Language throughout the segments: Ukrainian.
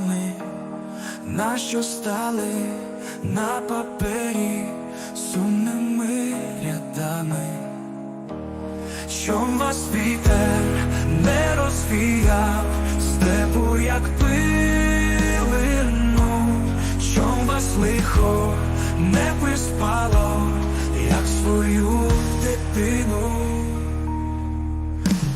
з вами, нащо стали на папері сумними рядами, Чом вас вітер не розвіяв, степу як пилину, чом вас лихо не приспало, як свою дитину,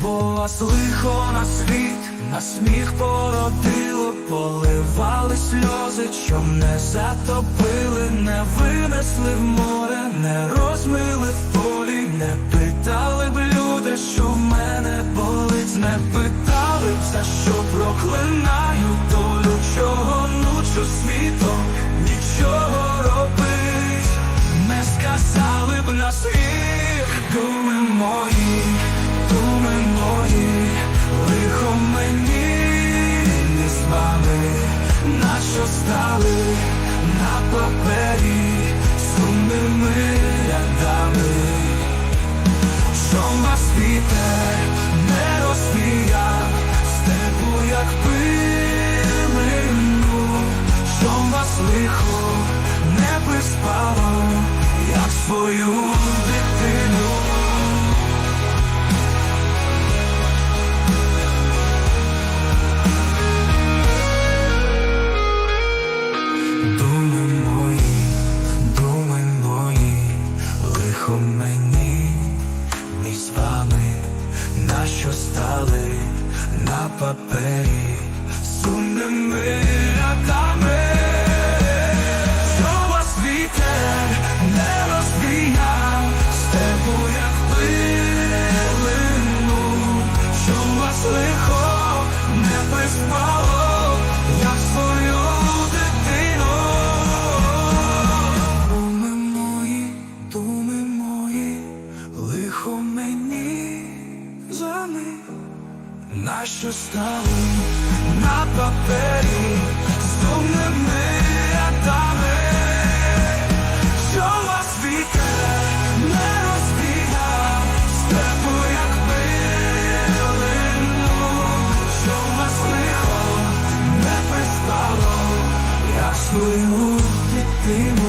бо вас лихо на світ, на сміх породило, поливали сльози, чом не затопили, не винесли в море, не розмили в полі, не питали б люди, що в мене болить, не питали б, за що проклинаю долю, чого нучу світом, нічого робить, не сказали б на світ, думи мої, думи мої, нащо стали на папері. Сумними рядами. Чом вас вітер не розвіяв, степу як пилину, Чом вас лихо не приспало, як свою лихо мені, ми з вами, нащо стали на папері? Сумними рядами, що вас вітер не розвіяв, степу як пилину, що вас лихо не приспало, нами, нащо стали на папері, сумними рядами, що вас вітер не розбігав, степу як пилину, що вас лихо не пристало, як свою дитину.